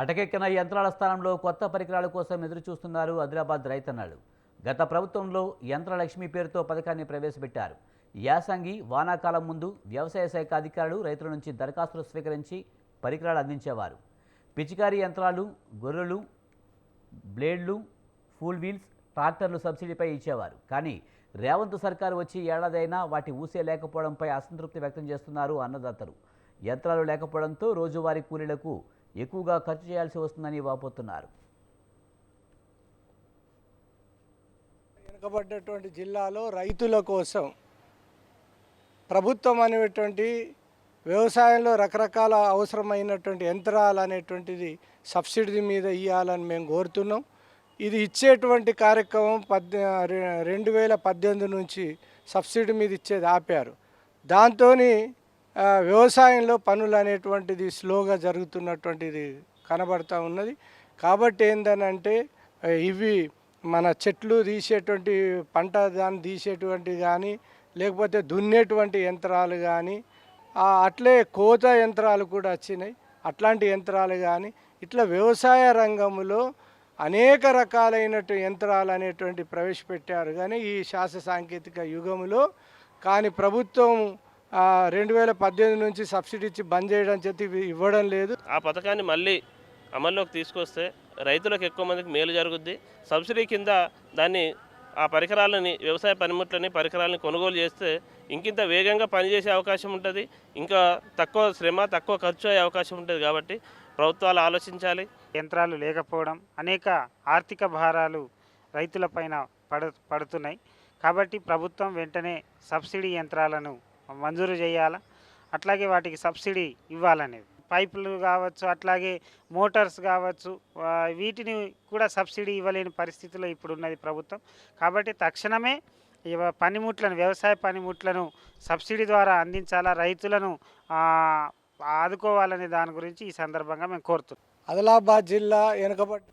అటకెక్కిన యంత్రాల స్థానంలో కొత్త పరికరాల కోసం ఎదురుచూస్తున్నారు హైదరాబాద్ ఆదిలాబాద్ రైతన్నలు. గత ప్రభుత్వంలో యంత్రలక్ష్మి పేరుతో పథకాన్ని ప్రవేశపెట్టారు. యాసంగి వానాకాలం ముందు వ్యవసాయ శాఖ అధికారులు రైతుల నుంచి దరఖాస్తులు స్వీకరించి పరికరాలు అందించేవారు. పిచికారీ యంత్రాలు గొర్రెలు బ్లేడ్లు ఫుల్ వీల్స్ ట్రాక్టర్లు సబ్సిడీపై ఇచ్చేవారు. కానీ రేవంత్ సర్కారు వచ్చి ఏడాదైనా వాటి ఊసే లేకపోవడంపై అసంతృప్తి వ్యక్తం చేస్తున్నారు అన్నదాతలు. యంత్రాలు లేకపోవడంతో రోజువారీ కూలీలకు ఎక్కువగా ఖర్చు చేయాల్సి వస్తుందని వాపోతున్నారు. వెనుకబడ్డటువంటి జిల్లాలో రైతుల కోసం ప్రభుత్వం అనేటువంటి వ్యవసాయంలో రకరకాల అవసరమైనటువంటి యంత్రాలు అనేటువంటిది సబ్సిడీ మీద ఇవ్వాలని మేము కోరుతున్నాం. ఇది ఇచ్చేటువంటి కార్యక్రమం పద్దె రె- రెండు వేల పద్దెనిమిది నుంచి సబ్సిడీ మీద ఇచ్చేది ఆపారు. దాంతో వ్యవసాయంలో పనులు అనేటువంటిది స్లోగా జరుగుతున్నటువంటిది కనబడుతూ ఉన్నది. కాబట్టి ఏందనంటే ఇవి మన చెట్లు తీసేటువంటి పంట దాన్ని తీసేటువంటి కానీ లేకపోతే దున్నేటువంటి యంత్రాలు కానీ అట్లే కోత యంత్రాలు కూడా వచ్చినాయి. అట్లాంటి యంత్రాలు కానీ ఇట్లా వ్యవసాయ రంగంలో అనేక రకాలైన యంత్రాలు అనేటువంటి ప్రవేశపెట్టారు. కానీ ఈ శాస్త్ర సాంకేతిక యుగంలో కానీ ప్రభుత్వం రెండు వేల పద్దెనిమిది నుంచి సబ్సిడీ ఇచ్చి బంద్ చేయడం చేతి ఇవ్వడం లేదు. ఆ పథకాన్ని మళ్ళీ అమల్లోకి తీసుకొస్తే రైతులకు ఎక్కువ మందికి మేలు జరుగుద్ది. సబ్సిడీ కింద దాన్ని ఆ పరికరాలని వ్యవసాయ పనిముట్లని పరికరాలని కొనుగోలు చేస్తే ఇంకింత వేగంగా పనిచేసే అవకాశం ఉంటుంది. ఇంకా తక్కువ శ్రమ తక్కువ ఖర్చు అయ్యే అవకాశం ఉంటుంది కాబట్టి ప్రభుత్వాలు ఆలోచించాలి. యంత్రాలు లేకపోవడం అనేక ఆర్థిక భారాలు రైతులపైన పడ పడుతున్నాయి. కాబట్టి ప్రభుత్వం వెంటనే సబ్సిడీ యంత్రాలను మంజూరు చేయాలా? అట్లాగే వాటికి సబ్సిడీ ఇవ్వాలనేది. పైపులు కావచ్చు అట్లాగే మోటార్స్ కావచ్చు వీటిని కూడా సబ్సిడీ ఇవ్వలేని పరిస్థితిలో ఇప్పుడు ఉన్నది ప్రభుత్వం. కాబట్టి తక్షణమే పనిముట్లను వ్యవసాయ పనిముట్లను సబ్సిడీ ద్వారా అందించాలా? రైతులను ఆదుకోవాలనే దాని గురించి ఈ సందర్భంగా మేము కోరుతున్నాం. ఆదిలాబాద్ జిల్లా వెనుకబడి